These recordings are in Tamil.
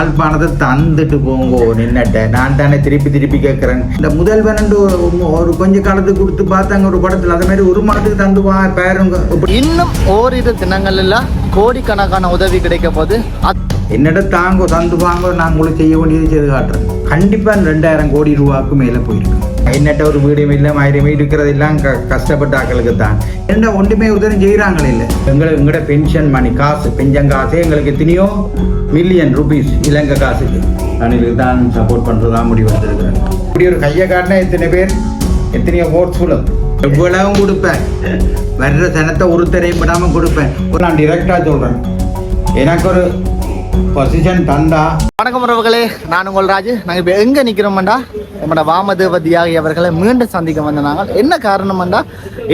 யாழ்ப்பாணத்தை தந்துட்டு போங்கோ நின்னட்ட நான் தானே திருப்பி திருப்பி கேட்குறேன் இந்த முதல்வன் ஒரு கொஞ்ச காலத்துக்கு கொடுத்து பார்த்தாங்க ஒரு படத்தில். அதே மாதிரி ஒரு மாதத்துக்கு தந்து பேருங்க. இன்னும் ஓரிரு தினங்களில் கோடிக்கணக்கான உதவி கிடைக்க போது என்னிட தாங்கோ தந்து வாங்கோ நான் உங்களுக்கு செய்ய வேண்டியது செய்து காட்டுறேன். கண்டிப்பாக ரெண்டாயிரம் கோடி ரூபாய்க்கு மேலே போயிருக்கு. என்னட்ட ஒரு வீடும் இல்லை ஆயிரம் வீடு இருக்கிறதெல்லாம் க கஷ்டப்பட்ட ஆக்களுக்கு தான். என்ன ஒன்றுமே உதவி செய்கிறாங்களே இல்லை. எங்களை எங்களோட பென்ஷன் மணி காசு பென்ஷன் காசு எங்களுக்கு எத்தனையோ மில்லியன் ருபீஸ் இலங்கை காசுக்கு. நான் தான் சப்போர்ட் பண்ணுறதா முடிவு வந்திருக்கிறேன் இப்படி ஒரு கையை காட்டினா எத்தனை பேர் எத்தனையோ ஓட்ஸ் எவ்வளவும் கொடுப்பேன்? வர்ற சனத்தை ஒருத்தரையும் விடாமல் கொடுப்பேன். நான் டிரெக்டாக சொல்கிறேன் எனக்கு ஒரு பொசிஷன் தந்தா வணக்கம் உறவுகளே நான் உங்கள் ராஜு. நாங்கள் இப்போ எங்கே நிற்கிறோம்டா நம்மளோட வாமதேவதி ஆகியவர்களை மீண்டும் சந்திக்க வந்த நாங்கள். என்ன காரணம்டா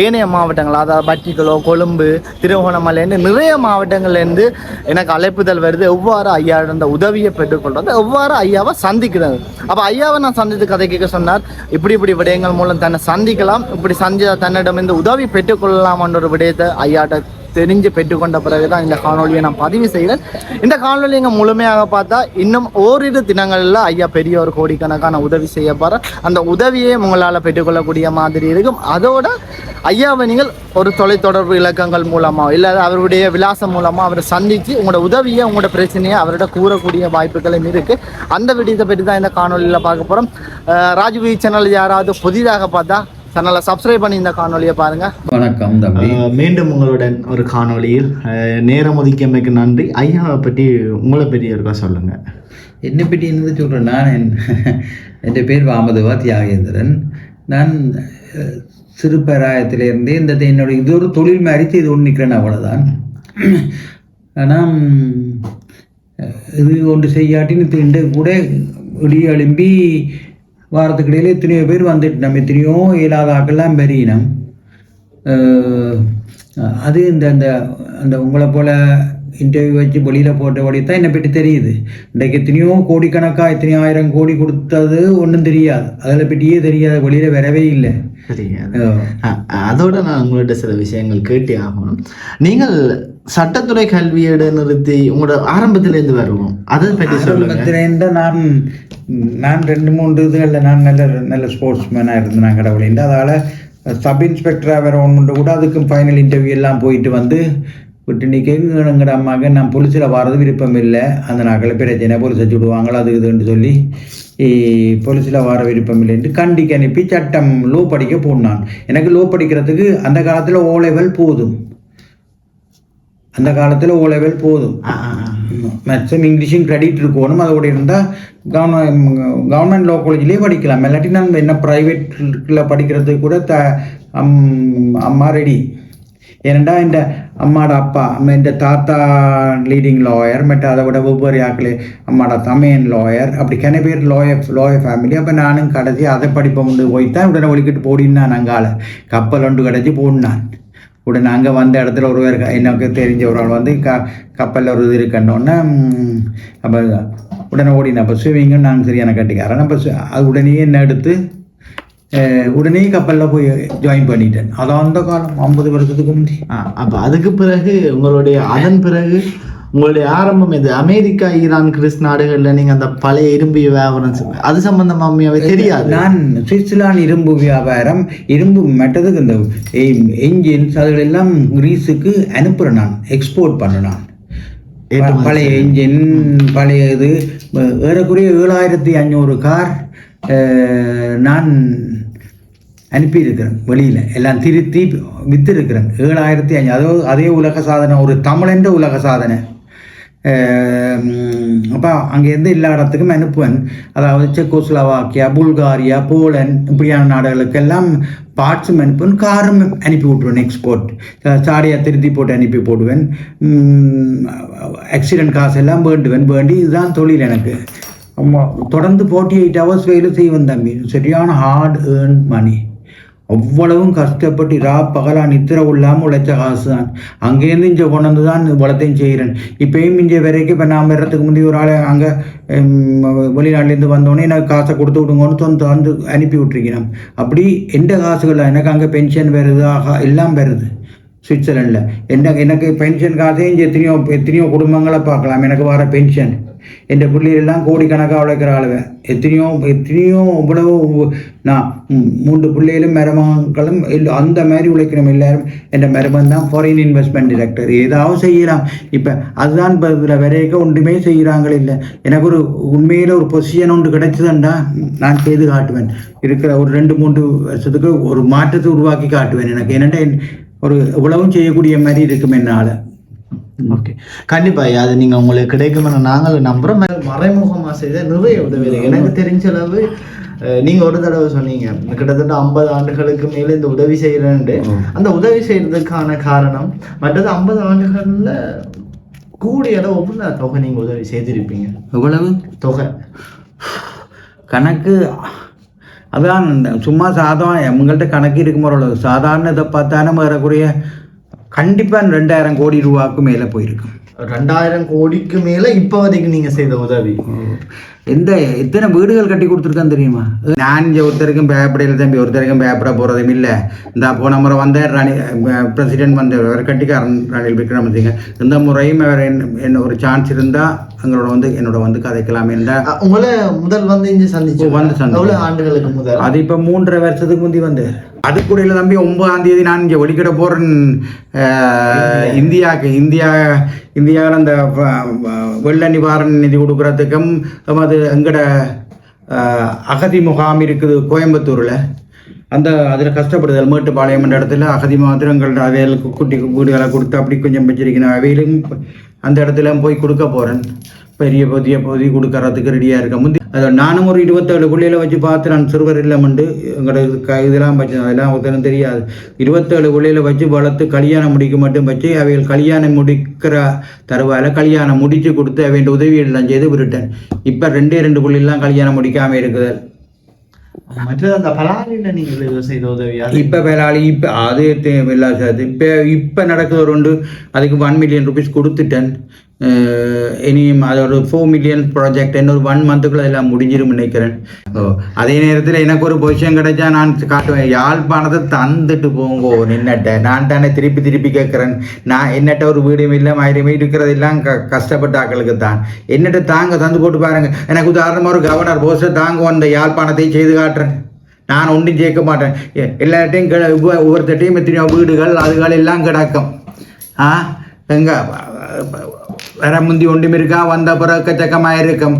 ஏனைய மாவட்டங்கள் அதாவது பட்டிக்குளோ கொழும்பு திருவோணமலைன்னு நிறைய மாவட்டங்கள்லேருந்து எனக்கு அழைப்புதல் வருது. எவ்வாறு ஐயா இந்த உதவியை பெற்றுக்கொள்வது? எவ்வாறு ஐயாவை சந்திக்கிறது? அப்போ ஐயாவை நான் சந்தித்து கதை கேட்க சொன்னார். இப்படி இப்படி விடயங்கள் மூலம் தன்னை சந்திக்கலாம். இப்படி சந்தி தன்னிடம் இந்த உதவி பெற்றுக்கொள்ளலாம்ன்ற ஒரு விடயத்தை ஐயாட்ட தெரிஞ்சு பெற்றுக்கொண்ட பிறகு தான் இந்த காணொலியை நான் பதிவு செய்கிறேன் இந்த காணொலிங்க முழுமையாக பார்த்தா இன்னும் ஓரிரு தினங்களில் ஐயா பெரிய ஒரு கோடிக்கணக்கான உதவி செய்ய போகிறேன் அந்த உதவியை உங்களால் பெற்றுக்கொள்ளக்கூடிய மாதிரி இருக்கும். அதோட ஐயாவை நீங்கள் ஒரு தொலைத்தொடர்பு இலக்கங்கள் மூலமாக இல்லை அவருடைய விலாசம் மூலமாக அவரை சந்தித்து உங்களோட உதவியை உங்களோட பிரச்சனையை அவர்கிட்ட கூறக்கூடிய வாய்ப்புகளும் இருக்குது அந்த விடயத்தை பற்றி தான் இந்த காணொலியில் பார்க்க போகிறோம் ராஜ்வி சேனல் யாராவது புதிதாக பார்த்தா சேனலை சப்ஸ்கிரைப் பண்ணி இந்த காணொலியை பாருங்கள் வணக்கம் தம்பி. மீண்டும் உங்களுடன் ஒரு காணொளியில் ஆஹ் நேரம் ஒதுக்கியமைக்கு நன்றி. ஐயாவை பற்றி உங்களை பற்றி இருக்கா சொல்லுங்க. என்னை பற்றி என்னது சொல்கிறேன் நான் என் என் பேர் வாமதவா தியாகேந்திரன். நான் சிறுபராயத்திலிருந்தே இந்த என்னோட இது ஒரு தொழில் மாதிரி செய்து கொண்டு நிற்கிறேன் அவ்வளோதான் ஆனால் இது ஒன்று செய்யாட்டின்னு திண்டு கூட இடிய எழும்பி வாரத்துக்கு இடையில எத்தனையோ பேர் வந்துட்டு நம்ம எத்தனையோ இயலாத ஆக்கள்லாம் பெரியனம் அது இந்த அந்த அந்த உங்களை போல் இன்டர்வியூ வச்சு வெளியில் போட்டபடி தான் என்னை பற்றி தெரியுது. இன்றைக்கு எத்தனையோ கோடிக்கணக்காக எத்தனையோ ஆயிரம் கோடி கொடுத்தது ஒன்றும் தெரியாது. அதில் பற்றியே தெரியாது வெளியில் வரவே இல்லை. சரிங்க அதோட நான் உங்கள்கிட்ட சில விஷயங்கள் கேட்டே ஆகணும். நீங்கள் சட்டத்துறை கல்வியோட நிறுத்தி உங்களோட ஆரம்பத்திலேருந்து வருவோம். அதை பற்றி சொல்லுங்க. நான் நான் ரெண்டு மூன்று இதுகளில் நான் நல்ல நல்ல ஸ்போர்ட்ஸ் மேனாக இருந்தேன் நான் கடவுளின் அதால் சப் இன்ஸ்பெக்டராக வேற ஒன்று கூட அதுக்கும் ஃபைனல் இன்டர்வியூ எல்லாம் போயிட்டு வந்து விட்டு நிற்கிற அம்மாவுக்கு நான் போலீஸில் வர்றது விருப்பம் இல்லை அந்த நாட்களில் பிரச்சனை போலீஸ் வச்சு விடுவாங்களோ அது இதுன்னு சொல்லி போலீஸில் வர விருப்பம் இல்லைன்ட்டு கண்டிக்கு அனுப்பி சட்டம் லோ படிக்க போனான். எனக்கு லோ படிக்கிறதுக்கு அந்த காலத்தில் ஓ லெவல் போதும். அந்த காலத்தில் ஓ லெவல் போதும். மேக்ஸிமம் இங்கிலீஷும் கிரெடிட் இருக்கணும். அதோட இருந்தால் கவர்மெண்ட் கவர்மெண்ட் லோ காலேஜ்லேயே படிக்கலாம். இல்லாட்டி நான் என்ன ப்ரைவேட்டில் படிக்கிறதுக்கு கூட த அம்- அம்மா ரெடி ஏனண்டா இந்த அம்மாட அப்பா இந்த தாத்தா லீடிங் லாயர் மற்ற அதை விட ஒவ்வொரு ஆக்கள் அம்மாட தமையன் லாயர் அப்படி கன பேர் லாயர் லாயர் ஃபேமிலி அப்போ நானும் கடைசி அதை படிப்பை முடிந்து போய் தான் உடனே ஒழிக்கிட்டு போடினான் அங்கால கப்பல் ஒன்று கிடச்சி போடினான். உடனே அங்கே வந்த இடத்துல ஒருவர் பேர் எனக்கு தெரிஞ்ச ஒரு ஆள் வந்து க கப்பலில் ஒரு இது இருக்கன்னொன்னே அப்போ உடனே ஓடினேன். அப்போ சுவிங்கன்னு நான் சரியான கட்டிக்காரன். அப்போ அது உடனே என்ன எடுத்து உடனே கப்பலில் போய் ஜாயின் பண்ணிட்டேன் அது அந்த காலம் ஐம்பது வருஷத்துக்கு முந்தி அப்ப அதுக்கு பிறகு உங்களுடைய அதன் பிறகு உங்களுடைய ஆரம்பம் இது அமெரிக்கா ஈரான் கிறிஸ் நாடுகள்ல நீங்க அந்த பழைய இரும்பு வியாபாரம் அது சம்பந்தமா உண்மையாவே தெரியாது நான் சுவிட்சர்லாந்து இரும்பு வியாபாரம் இரும்பு மற்றதுக்கு இந்த என்ஜின்ஸ் அதுகளெல்லாம் கிரீஸுக்கு அனுப்புகிறேன் நான் எக்ஸ்போர்ட் பண்ணேன் நான் பழைய என்ஜின் பழைய இது ஏறக்குறைய ஏழாயிரத்தி ஐநூறு கார் நான் அனுப்பியிருக்கிறேன் வெளியில். எல்லாம் திருத்தி விற்றுருக்கிறேன் ஏழாயிரத்தி அஞ்சு அதாவது அதே உலக சாதனை ஒரு தமிழென்ற உலக சாதனை. அப்போ அங்கேருந்து எல்லா இடத்துக்கும் அனுப்புவேன். அதாவது செக்கோஸ்லோவாக்கியா புல்காரியா போலன் இப்படியான நாடுகளுக்கெல்லாம் பார்ட்ஸும் அனுப்புவேன். காரும் அனுப்பி விட்ருவேன் எக்ஸ்போர்ட் சாடியாக திருத்தி போட்டு அனுப்பி போடுவேன். ஆக்சிடென்ட் காசு எல்லாம் வேண்டுவேன் வேண்டி இதுதான் தொழில் எனக்கு. ஆமாம் தொடர்ந்து ஃபார்ட்டி எயிட் ஹவர்ஸ் வேலை செய்வேன் தம்பி. சரியான ஹார்ட் ஏர்ன் மணி அவ்வளவும் கஷ்டப்பட்டு ரா பகலா நித்திர இல்லாமல் உழைச்ச காசு தான். அங்கேருந்து இங்கே கொண்டு தான் வளத்தையும் செய்கிறேன். இப்பயும் இங்கே வரைக்கும் இப்போ நான் வர்றதுக்கு முந்தைய ஒரு ஆள் அங்கே வெளிநாட்டிலேருந்து வந்தோடனே எனக்கு காசை கொடுத்து விடுங்கன்னு சொந்த அனுப்பி விட்டுருக்கிறேன். அப்படி எந்த காசுகள்? எனக்கு அங்கே பென்ஷன் வருது ஆகா எல்லாம் வருது. சுவிட்சர்லாண்டில் என்ன எனக்கு பென்ஷன் காசையும் இங்கே எத்தனையோ எத்தனையோ குடும்பங்களை பார்க்கலாம். எனக்கு வர பென்ஷன் என் பிள்ளைகளெல்லாம் கோடிக்கணக்காக உழைக்கிற ஆளுங்க. எத்தனையோ எத்தனையோ இவ்வளவு நான் மூன்று பிள்ளைகளும் மருமகளும் இல்ல- அந்த மாதிரி உழைக்கணும் எல்லாரும் என்ற மருமன் தான் ஃபாரின் இன்வெஸ்ட்மெண்ட் டிரெக்டர் ஏதாவது செய்யலாம் இப்போ அதுதான் இப்போ இதில் வரைக்கும் ஒன்றுமே செய்கிறாங்களே இல்லை. எனக்கு ஒரு உண்மையில் ஒரு பொசிஷன் ஒன்று கிடைச்சதுண்டா? நான் செய்து காட்டுவேன். இருக்கிற ஒரு ரெண்டு மூன்று வருஷத்துக்கு ஒரு மாற்றத்தை உருவாக்கி காட்டுவேன் எனக்கு. என்னென்ன ஒரு இவ்வளவும் செய்யக்கூடிய மாதிரி இருக்கும் என்னால். ஓகே கண்டிப்பா ஐயா அது நீங்க உங்களுக்கு கிடைக்கும்னு நாங்களும் நம்புறோம். ம- மறைமுகமா செய்த நிறைய உதவி எனக்கு தெரிஞ்ச அளவு நீங்க ஒரு தடவை சொன்னீங்க. கிட்டத்தட்ட ஐம்பது ஆண்டுகளுக்கு மேல இந்த உதவி செய்யறேன்ட்டு அந்த உதவி செய்யறதுக்கான காரணம் மற்றது ஐம்பது ஆண்டுகள்ல கூடிய அளவு எவ்வளோ தொகை நீங்க உதவி செய்திருப்பீங்க. எவ்வளவு? தொகை. கணக்கு அதான் சும்மா சாதம் எங்கள்கிட்ட கணக்கு இருக்கும் ஓரளவு சாதாரண இதை பார்த்தாலும் ஏறக்குறைய கண்டிப்பாக ரெண்டாயிரம் கோடி ரூபாய்க்கு மேலே போயிருக்கும் ரெண்டாயிரம் கோடிக்கு மேல இப்ப வரைக்கும் நீங்க செய்த உதவி. எந்த எத்தனை வீடுகள் கட்டி கொடுத்துருக்கான்னு தெரியுமா? நான் இங்கே ஒருத்தருக்கும் பயப்படையில தம்பி ஒருத்தருக்கும் பயப்பட போகிறதும் இல்லை. இந்த போன முறை வந்த ராணி பிரசிடென்ட் வந்த அவர் கட்டிக்காரன் ரணில் விக்ரமசிங்க இந்த முறையும் அவர் என்ன ஒரு சான்ஸ் இருந்தால் எங்களோட வந்து என்னோட வந்து கதைக்கலாம் உங்களை முதல் வந்து இங்க சந்திச்சு வந்து. எவ்வளவு ஆண்டுகளுக்கு முதல்? அது இப்போ மூன்றரை வருஷத்துக்கு முந்தி வந்து. அதுக்குடையில தம்பி ஒன்பதாம் தேதி நான் இங்கே ஒலிக்கிட போகிறேன் இந்தியாவுக்கு இந்தியா. இந்தியாவில் அந்த வெள்ள நிவாரண நிதி கொடுக்குறதுக்கும் அது எங்கட அகதி முகாம் இருக்குது கோயம்புத்தூரில். அந்த அதில் கஷ்டப்படுதல் மேட்டுப்பாளையம் என்ற இடத்துல அகதி மாத்திரங்கள் அவைகளுக்கு குட்டி வீடுகளை கொடுத்து அப்படி கொஞ்சம் வச்சிருக்கணும். அவையிலும் அந்த இடத்துல போய் கொடுக்க போகிறேன் பெரிய புதிய பகுதி கொடுக்கறதுக்கு ரெடியாக இருக்கேன். முந்தி அதை நானும் ஒரு இருபத்தேழு பிள்ளையில வச்சு பார்த்து நான் சிறுவர் இல்லமண்டு எங்களோட க இதெல்லாம் வச்சு அதெல்லாம் ஒருத்தரும் தெரியாது. இருபத்தேழு பிள்ளையில வச்சு வளர்த்து கல்யாணம் முடிக்க மட்டும் வச்சு அவைகள் கல்யாணம் முடிக்கிற தருவாயில் கல்யாணம் முடிச்சு கொடுத்து அவையின் உதவியெல்லாம் செய்து விட்டுட்டேன். இப்போ ரெண்டே ரெண்டு பிள்ளைலாம் கல்யாணம் முடிக்காமல் இருக்குது மற்றது அந்த பலாலில நீங்கள் செய்த உதவி அது இப்போ வேளாளி இப்போ அது தேவையில்லா சார் இப்போ இப்போ நடக்குது ஒரு உண்டு. அதுக்கு ஒன் மில்லியன் ருபீஸ் கொடுத்துட்டேன். இனியும் அது ஒரு ஃபோர் மில்லியன் ப்ராஜெக்ட் இன்னொரு ஒன் மந்த்துக்குள்ள எல்லாம் முடிஞ்சிடும் நினைக்கிறேன். ஓ அதே நேரத்தில் எனக்கு ஒரு பொசிஷன் கிடைச்சா நான் காட்டுவேன். யாழ்ப்பாணத்தை தந்துட்டு போங்கோ நின்னட்ட. நான் தானே திருப்பி திருப்பி கேட்குறேன் நான் என்னட்ட ஒரு வீடும் இல்லை மயிரும் இருக்கிறதெல்லாம் க கஷ்டப்பட்ட ஆக்களுக்கு தான். என்னட்ட தாங்க தந்து போட்டு பாருங்க. எனக்கு உதாரணமாக ஒரு கவர்னர் போஸ்ட்டை தாங்க அந்த யாழ்ப்பாணத்தை செய்து காட்டுறேன். நான் ஒன்றும் ஜெயிக்க மாட்டேன். எ- எல்லார்ட்டையும் கிட ஒவ்வொருத்தட்டையும் எத்தனையோ வீடுகள் அதுகள் எல்லாம் கிடக்கும். ஆ எங்க வர முந்தி ஒன்றும் இருக்கா வந்த பிறகு எக்கச்சக்கமாக இருக்கும்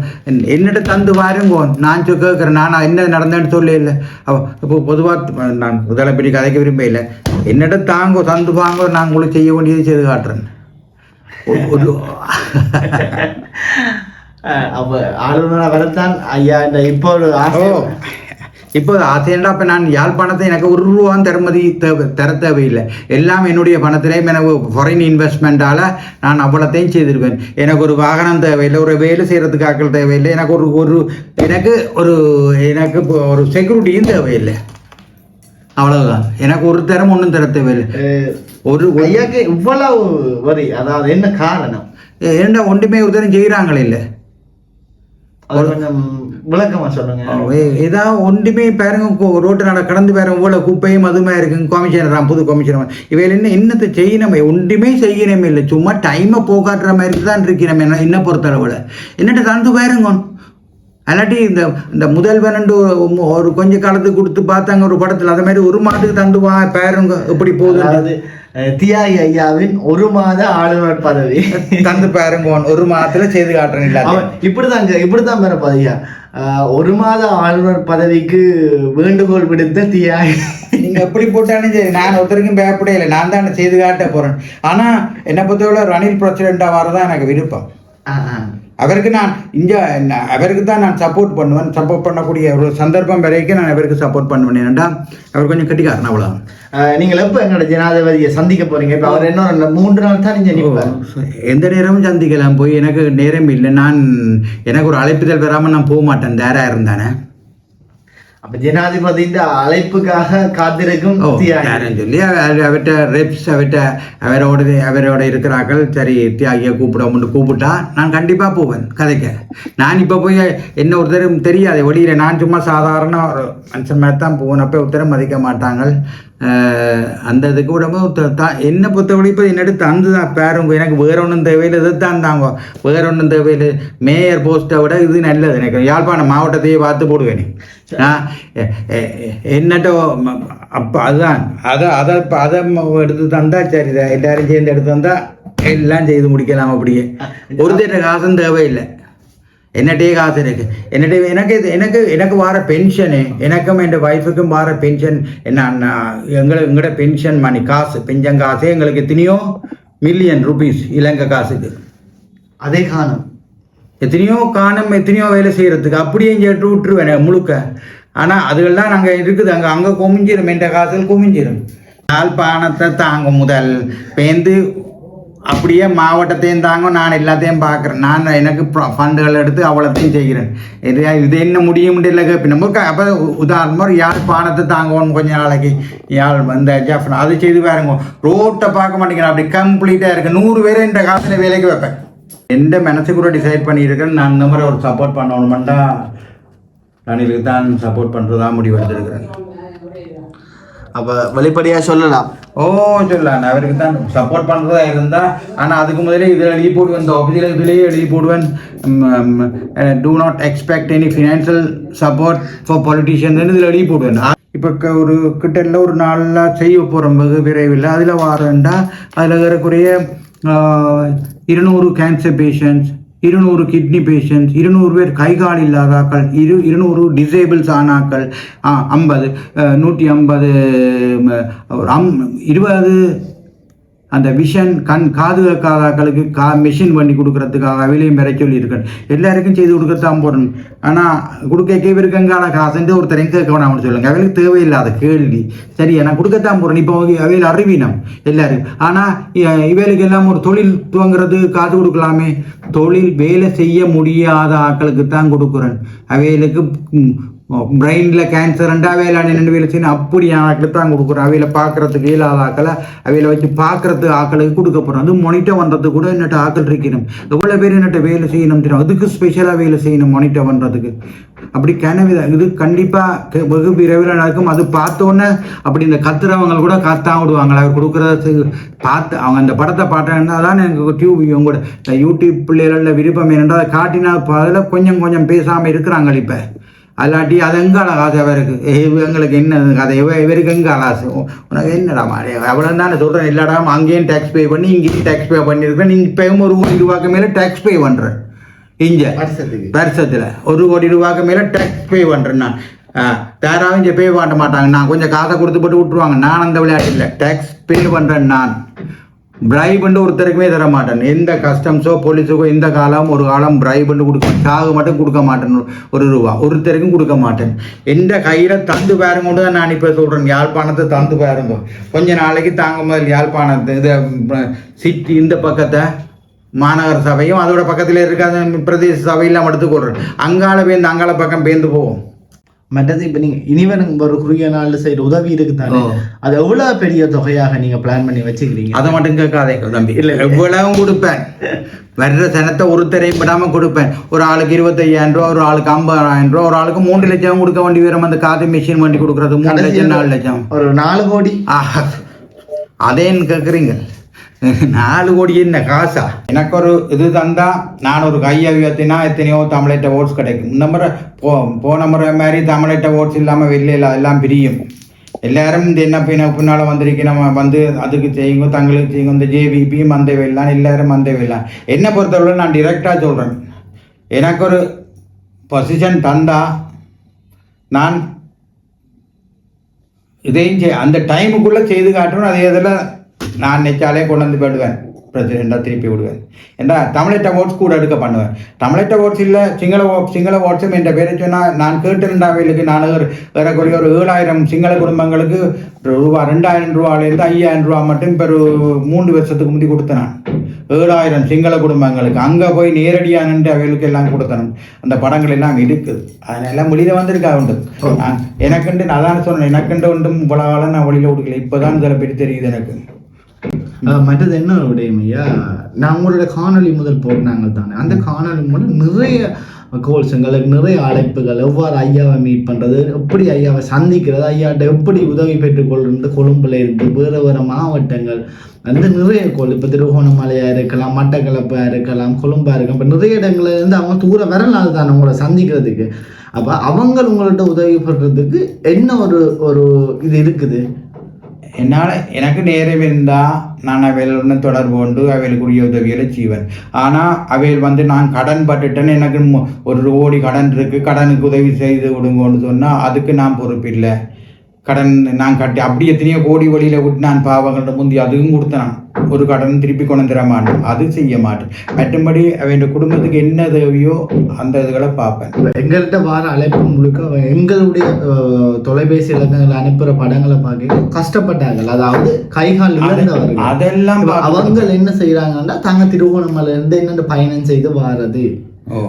என்னிட்ட தந்து பாருங்கோ நான் கேட்குறேன். நான் என்ன நடந்தேன்னு சொல்லி இல்லை இப்போ பொதுவாக நான் முதல்ல பெரிய கதைக்க விரும்ப இல்லை என்னிட்ட தாங்கோ தந்து வாங்கோ நான் உங்களுக்கு செய்ய வேண்டியது செய்து காட்டுறேன். ஒரு அப்ப ஆளுநர் வரத்தான். ஐயா இந்த இப்போ ஒரு ஆசை இப்போ ஆசையண்டா இப்போ நான் யாழ்ப்பாணத்தை எனக்கு ஒரு ரூபான் தருமதி தேவை தர தேவையில்லை. எல்லாம் என்னுடைய பணத்திலேயும் எனக்கு ஃபாரின் இன்வெஸ்ட்மெண்ட்டால் நான் அவ்வளோத்தையும் செய்திருப்பேன். எனக்கு ஒரு வாகனம் தேவையில்லை ஒரு வேலை செய்கிறதுக்கு தேவையில்லை எனக்கு ஒரு ஒரு எனக்கு ஒரு எனக்கு ஒரு செக்யூரிட்டியும் தேவையில்லை. அவ்வளவுதான். எனக்கு ஒரு தரம் ஒன்றும் தர தேவையில்லை. ஒரு ஐயாக்கு இவ்வளவு வரி அதாவது என்ன காரணம்? ஏண்டா ஒன்றுமே தரம் செய்கிறாங்களே இல்லை? கொஞ்சம் விளக்கமா சொல்லுங்க. ஏதாவது ஒன்றுமே பாருங்க ரோட்டு நட கடந்து பாருங்க இவ்வளோ குப்பையும் அதுமே இருக்குங்க கமிஷனர் புது கமிஷனர் இவையில் என்ன என்னத்தை செய்யணும்? ஒன்றுமே செய்யணுமே இல்லை. சும்மா டைமை போக்காட்டுற மாதிரி தான் இருக்கிறோம் என்ன என்ன பொறுத்தளவில். என்னட்ட தந்து பாருங்க. அல்லாட்டி இந்த இந்த முதல்வன் ஒரு கொஞ்ச காலத்துக்கு கொடுத்து பார்த்தாங்க ஒரு படத்தில். அது மாதிரி ஒரு மாதத்துக்கு தந்து வா பாருங்க எப்படி போகுது தியாகி ஐயாவின் ஒரு மாத ஆளுநர் பதவி. தந்து பாருங்க ஒரு மாதத்துல செய்து காட்டுறேன் அவன் இப்படிதாங்க இப்படிதான் மேடம் ஐயா ஒரு மாத ஆளுநர் பதவிக்கு வேண்டுகோள் விடுத்த தியாகி. நீங்க எப்படி போட்டாலும் சரி நான் ஒருத்தருக்கும் பயப்படையில நான் தான் செய்து காட்ட போறேன். ஆனா என்னை பொறுத்தவரை ரணில் பிரசிடென்டா வரதான் எனக்கு விருப்பம். அஹ். அவருக்கு நான் இங்க அவருக்கு தான் நான் சப்போர்ட் பண்ணுவேன். சப்போர்ட் பண்ணக்கூடிய ஒரு சந்தர்ப்பம் வரைக்கும் நான் அவருக்கு சப்போர்ட் பண்ணுவேன். ஏன்டா அவர் கொஞ்சம் கட்டிக்காரன் அஹ், நீங்கள் எப்ப எங்களோட ஜனாதிபதியை சந்திக்க போறீங்க? இப்ப அவர் ரெண்டு- மூன்று நாள் தான் நீங்க நிற்பார் எந்த நேரமும் சந்திக்கலாம். போய் எனக்கு நேரம் இல்லை. நான் எனக்கு ஒரு அழைப்புதல் வராம நான் போக மாட்டேன். தேரா இருந்தானே. அப்ப ஜனாதிபதியின் அழைப்புக்காக காத்திருக்கும் சொல்லி அவ- அவர்கிட்ட ரெப்ஸ் அவர்கிட்ட அவரோட அவரோட இருக்கிறார்கள். சரி தியாகியை கூப்பிட கூப்பிட்டா நான் கண்டிப்பாக போவேன் கதைக்க. நான் இப்போ போய் என்ன ஒருத்தரும் தெரியாது. வெளியில் நான் சும்மா சாதாரண ஒரு மனுஷன் மாதிரி தான் போவேன். அப்போ ஒருத்தரும் மதிக்க மாட்டாங்க. அந்த இதுக்கு உடம்பு த- த- என்னை பொறுத்தவரை இப்போ என்னட்டு தந்து தான் பேருங்க எனக்கு வேற ஒன்றும் தேவையில்லை இதை தான் தாங்க வேற ஒன்றும் தேவையில்லை. மேயர் போஸ்ட்டை விட இது நல்லது. எனக்கு யாழ்ப்பாணம் மாவட்டத்தையே பார்த்து போடுவேன். நான் என்னட்டோ அப்போ அதுதான். அதை அதை இப்போ அதை எடுத்து தந்தா சரி. தான் எல்லாரும் சேர்ந்து எடுத்து தந்தா எல்லாம் செய்து முடிக்கலாம் அப்படியே. ஒரு தேட்ட காசும் தேவையில்லை. என்னட்டே காசு இருக்கு என்னட்டே எனக்கு இது எனக்கு எனக்கு வர பென்ஷனு எனக்கும் என் ஒய்ஃபுக்கும் வர பென்ஷன் என்ன எங்களை எங்களோட பென்ஷன் மணி காசு பென்ஷன் காசு எங்களுக்கு எத்தனையோ மில்லியன் ருபீஸ் இலங்கை காசுக்கு அதே காணும் எத்தனையோ காணம் எத்தனையோ வேலை செய்கிறதுக்கு அப்படியே கேட்டு விட்டுருவேன் முழுக்க ஆனால் அதுகள்லாம் நாங்கள் இருக்குது அங்கே அங்கே குமிஞ்சிரும் என்ற காசில் குமிஞ்சிரும் யாழ்ப்பாணத்தை தாங்க முதல் பேந்து அப்படியே மாவட்டத்தையும் தாங்க நான் எல்லாத்தையும் பார்க்குறேன். நான் எனக்கு ஃபண்டுகள் எடுத்து அவ்வளோத்தையும் செய்கிறேன். இது இது என்ன முடிய முடியல நம்ம அப்போ உதாரணமாக யார் பானத்தை தாங்கணும் கொஞ்ச நாளைக்கு யாழ் வந்த ஜாஃபன் அது செய்து பாருங்க. ரோட்டை பார்க்க மாட்டேங்கிறேன். அப்படி கம்ப்ளீட்டாக இருக்குது நூறு பேரை இந்த காசில் வேலைக்கு வைப்பேன். எந்த மனசுக்குள்ள டிசைட் பண்ணியிருக்கேன் நான் இந்த மாதிரி ஒரு சப்போர்ட் பண்ணணுமெண்டா நான் இதுக்கு தான் சப்போர்ட் பண்ணுறதா முடிவு எடுத்திருக்கிறேன் அப்ப வெளிப்படையா சொல்லலாம். ஓ சொல்லலாம். நான் அவருக்கு தான் சப்போர்ட் பண்ணுறதா இருந்தா ஆனால் அதுக்கு முதலே இதில் எழுதி போடுவேன். இந்த ஆஃபீஸில் இதுலேயே எழுதி போடுவேன். Do not expect any financial support for politician இதில் எழுதி போடுவேன். இப்போ ஒரு கிட்ட ஒரு நாளில் செய்ய போகிறோம் விரைவில் அதில் வாரண்டா அதில் இருக்கிறக்குரிய இருநூறு கேன்சர் பேஷண்ட்ஸ் இருநூறு கிட்னி பேஷண்ட்ஸ் இருநூறு பேர் கை கால் இல்லாதாக்கள் இரு இருநூறு டிசேபிள்ஸ் ஆனாக்கள் ஐம்பது நூற்றி ஐம்பது அம் இருபது அந்த விஷன் கண் காது கேட்காதாக்களுக்கு கா மிஷின் பண்ணி கொடுக்கறதுக்காக அவையிலையும் பெற சொல்லியிருக்கேன் எல்லாருக்கும் செய்து கொடுக்கறதான் போகிறேன் ஆனால் கொடுக்க இருக்கங்கால காசுன்ட்டு ஒருத்தரையும் கேட்க வேணாம்னு சொல்லுங்க. அவைகளுக்கு தேவையில்லாத கேள்வி. சரி நான் கொடுக்கத்தான் போகிறேன் இப்போ அவையில் அறிவினம் எல்லாரும். ஆனால் இவைகளுக்கு எல்லாம் ஒரு தொழில் துவங்குறது காது கொடுக்கலாமே. தொழில் வேலை செய்ய முடியாத ஆட்களுக்கு தான் கொடுக்குறேன் அவைகளுக்கு பிரெயினில் கேன்சர்ண்டா அவையில் நின்று வேலை செய்யணும் அப்படியான ஆட்களுக்கு தான் கொடுக்குறோம் அவையில் பார்க்கறதுக்கு இல்லாத ஆக்களை அவையில் வச்சு பார்க்கறதுக்கு ஆக்களுக்கு கொடுக்க போகிறோம் அது மொனிட்டர் பண்ணுறதுக்கு கூட என்னட்ட ஆக்கள் இருக்கணும். எவ்வளோ பேர் என்னட்ட வேலை செய்யணும் தெரியும்? அதுக்கு ஸ்பெஷலாக வேலை செய்யணும் மொனிட்டர் பண்ணுறதுக்கு அப்படி கனவு இது கண்டிப்பாக வெகு விரைவில் நடக்கும். அது பார்த்தோன்னே அப்படி இந்த கத்துறவங்க கூட கத்தா விடுவாங்களா. அவர் கொடுக்குறது பார்த்து அவங்க அந்த படத்தை பார்த்தா தான் எனக்கு டியூப் கூட. இந்த யூடியூப் பிள்ளைகளில் விருப்பம் என்னென்றால் காட்டினா அதில் கொஞ்சம் கொஞ்சம் பேசாமல் இருக்கிறாங்க இப்போ. அல்லாட்டி அது எங்கால காசு அவருக்கு எங்களுக்கு என்ன கதை? இவ இவருக்கு எங்கால காசு? உனக்கு என்னடா மாடி அவ்வளோ தானே சொல்கிறேன் எல்லாடா அங்கேயும் டேக்ஸ் பே பண்ணி இங்கேயும் டேக்ஸ் பே பண்ணியிருக்கேன் நீங்கள் இப்போயும் ஒரு கோடி ரூபாய்க்கு மேலே டேக்ஸ் பே பண்ணுறேன் இங்கே. வருஷத்துக்கு. வருஷத்தில். ஒரு கோடி ரூபாய்க்கு மேலே டேக்ஸ் பே பண்ணுறேன் நான். யாராவது இங்கே பே பண்ண மாட்டாங்க. நான் கொஞ்சம் காசை கொடுத்து போட்டு விட்ருவாங்க நான் அந்த விளையாட்டு இல்லை. டேக்ஸ் பே பண்ணுறேன் நான். பிரைபண்டு ஒருத்தருக்குமே தர மாட்டேன். எந்த கஸ்டம்ஸோ போலீஸுக்கோ எந்த காலம் ஒரு காலம் பிரைபண்டு கொடுக்க சாகு மட்டும் கொடுக்க மாட்டேன். ஒரு ரூபா ஒருத்தருக்கும் கொடுக்க மாட்டேன். எந்த கையில் தந்து பாருங்க தான் நான் இப்போ சொல்கிறேன் யாழ்ப்பாணத்தை தந்து பாருங்க. கொஞ்ச நாளைக்கு தாங்க முதல் யாழ்ப்பாணத்தை இது சிட்டி இந்த பக்கத்தை மாநகர சபையும் அதோட பக்கத்தில் இருக்காத பிரதேச சபையெல்லாம் எடுத்துக்கொள்றேன் அங்கால பேந்து அங்கால பக்கம் பேந்து போவோம் மற்றது இப்ப நீங்க இனிவன் ஒரு குறுகிய நாள்ல செய்யற உதவி இருக்கு தானே ஓ. அது எவ்வளவு பெரிய தொகையாக நீங்க பிளான் பண்ணி வச்சுக்கிறீங்க? அதை மட்டும் கேட்காதே தம்பி. இல்லை எவ்வளவும் கொடுப்பேன். வர்ற சனத்தை ஒருத்தரையும் விடாம கொடுப்பேன். ஒரு ஆளுக்கு இருபத்தையாயிரம் ரூபா ஒரு ஆளுக்கு ஐம்பதாயிரம் ரூபா ஒரு ஆளுக்கு மூன்று லட்சம் கொடுக்க வேண்டி வரும் அந்த காது மிஷின் வண்டி கொடுக்கறது மூணு லட்சம் நாலு லட்சம். ஒரு நாலு கோடி. ஆஹா. அதேன்னு கேட்குறீங்க நாலு கோடி என்ன காசா எனக்கு ஒரு இது தந்தா நான் ஒரு கையை உயர்த்தினா எத்தனையோ தமிழ்கிட்ட ஓட்ஸ் கிடைக்கும் இந்த முறை போ போன முறை மாதிரி தமிழ்கிட்ட ஓட்ஸ் இல்லாமல் வெளியில எல்லாம் பிரியும் எல்லாரும் இந்த என்ன பின்ன பின்னால் வந்திருக்கு நம்ம வந்து அதுக்கு செய்யுங்க தங்களுக்கு செய்யுங்க இந்த ஜேபிபியும் மந்த வெல்லாம் எல்லாரும் மந்த வெல்லாம் என்னை பொறுத்தவரை நான் டிரெக்டாக சொல்கிறேன் எனக்கு ஒரு பொசிஷன் தந்தா நான் இதையும் செய் அந்த டைமுக்குள்ளே செய்து காட்டணும் அதே இதில் நான் நினைச்சாலே கொண்டு வந்து போயிடுவேன் பிரசிடெண்டாக திருப்பி விடுவேன். ஏன்னா தமிழட்ட ஓட்ஸ் கூட எடுக்க பண்ணுவேன். தமிழட்ட ஓட்ஸ் இல்லை சிங்கள சிங்கள ஓட்ஸும் என்ற பேரை சொன்னால் நான் கேட்டிருந்தாவைகளுக்கு நான் ஏறக்குறைய ஒரு ஏழாயிரம் சிங்கள குடும்பங்களுக்கு ரூபா ரெண்டாயிரம் ரூபாலேருந்து ஐயாயிரம் ரூபா மட்டும் இப்போ ஒரு மூன்று வருஷத்துக்கு முந்தி கொடுத்தேன் நான். ஏழாயிரம் சிங்கள குடும்பங்களுக்கு. அங்கே போய் நேரடியாக நின்று அவைகளுக்கு எல்லாம் கொடுத்தனும். அந்த படங்கள் எல்லாம் இருக்குது அதனால வெளியில் வந்திருக்கா உண்டு. எனக்குண்டு நான் தான் சொன்னேன் எனக்குண்டு ஒன்றும் இவ்வளோ காலம் நான் வெளியில் கொடுக்கல இப்போ தான் சில பேர் தெரியுது எனக்கு. மற்றது என்ன ஒரு ஐயா நான் உங்களோட காணொளி முதல் போட்டாங்க தானே. அந்த காணொளி முதல் நிறைய கோல்ஸ் எங்களுக்கு நிறைய அழைப்புகள் எவ்வாறு ஐயாவை மீட் பண்ணுறது எப்படி ஐயாவை சந்திக்கிறது ஐயாட்ட எப்படி உதவி பெற்றுக்கொள்றது கொழும்புல இருந்து வேறு வேறு மாவட்டங்கள். வந்து நிறைய கோல் இப்போ திருகோணமலையாக இருக்கலாம் மட்டக்களப்பாக இருக்கலாம் கொழும்பாக இருக்கலாம். இப்போ நிறைய இடங்கள்ல இருந்து அவங்க தூர வரலாறு தான் உங்களை சந்திக்கிறதுக்கு. அப்போ அவங்க உங்கள்கிட்ட உதவி பண்ணுறதுக்கு என்ன ஒரு ஒரு இது இருக்குது? என்னால் எனக்கு நேரம் இருந்தால் நான் அவைகளுடன் தொடர்பு கொண்டு அவைகளுக்குரிய உதவிகளை செய்வேன். ஆனால் அவைகள் வந்து நான் கடன் பட்டுட்டேன்னு எனக்கு ஒரு கோடி கடன் இருக்குது கடனுக்கு உதவி செய்து விடுங்கன்னு சொன்னால் அதுக்கு நான் பொறுப்பில்லை. கடன் நான் கட்டி அப்படி எத்தனையோ கோடி வழியில் விட்டு நான் பாவங்கள்ட்ட முந்தி அதுவும் கொடுத்தேன் ஒரு கடன் திருப்பி கொண்டு தர மாட்டேன் அது செய்ய மாட்டேன். மற்றபடி அவன் குடும்பத்துக்கு என்ன தேவையோ அந்த இதுகளை பார்ப்பேன். எங்கள்கிட்ட வார அழைப்பு முழுக்க எங்களுடைய தொலைபேசி இலக்கங்களை அனுப்புற படங்களை பார்க்க கஷ்டப்பட்டார்கள். அதாவது கைகால் அதெல்லாம் அவங்க என்ன செய்யறாங்கன்னா தாங்க திருவோணமலை இருந்து என்னென்ன பயணம் செய்து வாரது.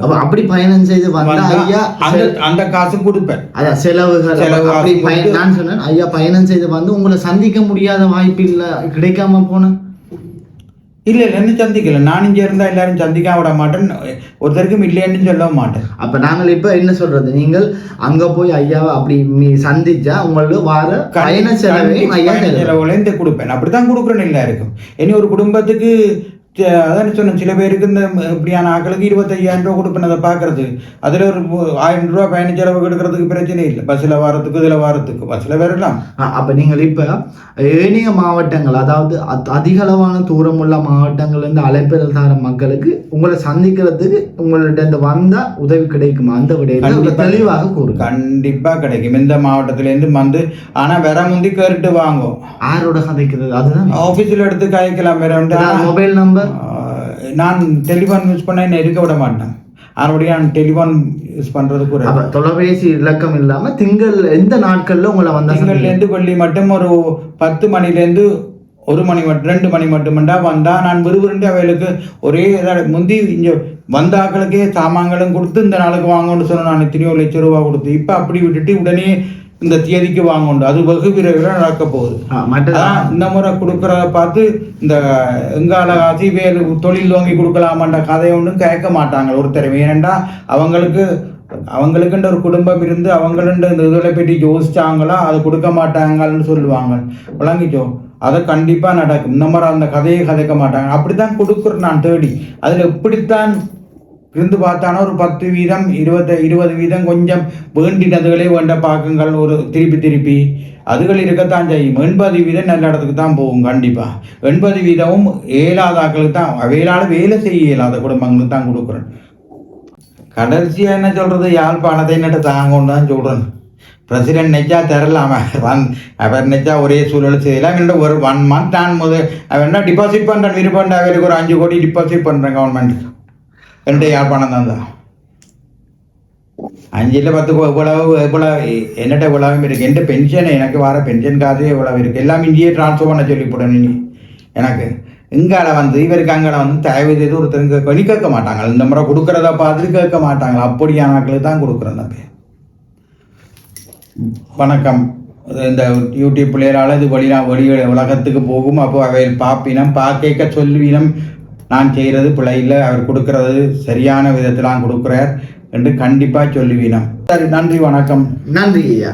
அப்ப அப்படி பயணம் செய்து வந்தா ஐயா அந்த அந்த காசு கொடுப்பேன். அதான் செலவுகள் செலவு அப்படி நான் சொன்னேன் ஐயா பயணம் செய்து வந்து உங்களை சந்திக்க முடியாத வாய்ப்பு இல்ல. கிடைக்காம போன. இல்ல இல்ல என்ன சந்திக்கல. நான் இங்க இருந்தா எல்லாரும் சந்திக்க விட மாட்டேன். ஒருத்தருக்கும் இல்லைன்னு சொல்ல மாட்டேன். அப்ப நாங்கள் இப்ப என்ன சொல்றது? நீங்கள் அங்க போய் ஐயாவை அப்படி நீ சந்திச்சா உங்களுக்கு வார பயண செலவையும் ஐயா செலவு செலவுலேருந்து கொடுப்பேன். அப்படித்தான் கொடுக்குறேன் எல்லாருக்கும். இனி ஒரு குடும்பத்துக்கு அதான் சொன்னேன் சில பேருக்கு இந்த இப்படியான ஆட்களுக்கு இருபத்தையாயிரம் ரூபா கொடுப்பேன் அதை பார்க்கறது. அதில் ஒரு ஆயிரம் ரூபா பயண செலவு எடுக்கிறதுக்கு பிரச்சனை இல்லை. பஸ்ஸில் வாரத்துக்கு இதில் வாரத்துக்கு பஸ்ஸில் வரலாம் அப்ப நீங்கள் இப்ப ஏனைய மாவட்டங்கள் அதாவது அத்- அதிக அளவான தூரமுள்ள மாவட்டங்கள்ல இருந்து அழைப்பிதழ் தர மக்களுக்கு உங்களை சந்திக்கிறதுக்கு உங்கள்ட்ட இருந்து வந்தா உதவி கிடைக்குமா? அந்த கண்டிப்பா. தெளிவாக கூறுங்க. கண்டிப்பா கிடைக்கும். இந்த மாவட்டத்திலேருந்து வந்து ஆனா வர முந்தி கேட்டு வாங்கும் யாரோட சந்திக்கிறது அதுதான்? ஆஃபீஸில் எடுத்து காய்க்கலாம் வேற மொபைல் நம்பர் நான் டெலிஃபோன் யூஸ் பண்ண என்ன இருக்க விட மாட்டேன். அதனுடைய நான் டெலிஃபோன் யூஸ் பண்ணுறதுக்கு தொலைபேசி இலக்கம் இல்லாம திங்கள் எந்த நாட்கள்ல உங்களை வந்தா திங்கள்லேருந்து வெள்ளி மட்டும் ஒரு பத்து மணிலேருந்து ஒரு மணி மட்டும் ரெண்டு மணி மட்டும்டா வந்தா நான் விறுவிறுண்டு அவைகளுக்கு ஒரே முந்தி இங்கே வந்த ஆட்களுக்கே சாமான்களும் கொடுத்து இந்த நாளுக்கு வாங்கணும்னு சொன்னேன் நான் எத்தனையோ லட்ச ரூபா கொடுத்து இப்போ அப்படி விட்டுட்டு உடனே இந்த தேதிக்கு வாங்கணும் அது வெகு விரைவில் நடக்க போகுது. ஆ, மற்றது? அதான் இந்த முறை கொடுக்கறத பார்த்து இந்த எங்கால காசி வேலு தொழில் வாங்கி கொடுக்கலாமான்ற கதையை ஒன்றும் கேட்க மாட்டாங்க ஒருத்தர். ஏனெண்டா அவங்களுக்கு அவங்களுக்குன்ற ஒரு குடும்பம் இருந்து அவங்களுன்ற இந்த இதில் பற்றி யோசிச்சாங்களா அது கொடுக்க மாட்டாங்கன்னு சொல்லுவாங்க. விளங்கிச்சோ அது கண்டிப்பாக நடக்கும். இந்த மாதிரி அந்த கதையை கதைக்க மாட்டாங்க. அப்படித்தான் கொடுக்குறேன் நான் தேடி. அதில் எப்படித்தான் இருந்து பார்த்தானா ஒரு பத்து வீதம் இருபது இருபது வீதம் கொஞ்சம் வேண்டினதுகளே வேண்ட பாக்கங்கள் ஒரு திருப்பி திருப்பி அதுகள் இருக்கத்தான் செய்யும் எண்பது வீதம் நல்ல இடத்துக்கு தான் போகும் கண்டிப்பாக எண்பது வீதமும் ஏலாதாக்களுக்கு தான் அவையிலால வேலை செய்ய இயலாத குடும்பங்களுக்கு தான் கொடுக்குறேன் கடைசியா என்ன சொல்றது யாழ்ப்பாணத்தை என்னட்டு தாங்கன்னு தான் சொல்கிறேன் பிரசிடென்ட் நெச்சா தரலாம் வந் அவர் நெச்சா ஒரே சூழல் செய்யலாம் என்னோட ஒரு ஒன் மந்த் நான் முதல் அவன் என்ன டிபாசிட் பண்ணுறேன் விருப்பம் அவருக்கு ஒரு அஞ்சு கோடி டிபாசிட் பண்ணுறேன் கவர்மெண்ட்டுக்கு என்னுடைய யாழ்ப்பாணம் தான் தான். அஞ்சில் பத்து இவ்வளவு இவ்வளவு என்னட்ட இவ்வளவு இருக்கு. எந்த பென்ஷன் எனக்கு வர பென்ஷன் காசு இவ்வளவு இருக்கு. எல்லாம் இங்கேயே ட்ரான்ஸ்ஃபர் பண்ண சொல்லி போடணும் நீ எனக்கு இங்கால வந்து இவருக்கு அங்கால வந்து தயவு செய்து ஒருத்தருங்க பண்ணி கேட்க மாட்டாங்க. இந்த முறை கொடுக்குறத பார்த்துட்டு கேட்க மாட்டாங்க. அப்படியான ஆட்களுக்கு தான் கொடுக்குறேன் நான். வணக்கம். இந்த யூடியூப் பிள்ளைகளால் இது வெளியா வெளி உலகத்துக்கு போகும். அப்போ அவை பார்ப்பினம் பார்க்க சொல்லுவீனம். நான் செய்கிறது பிழையில் அவர் கொடுக்கறது சரியான விதத்தில் நான் கொடுக்குறார் என்று கண்டிப்பாக சொல்லுவீனம். சரி நன்றி வணக்கம். நன்றி ஐயா.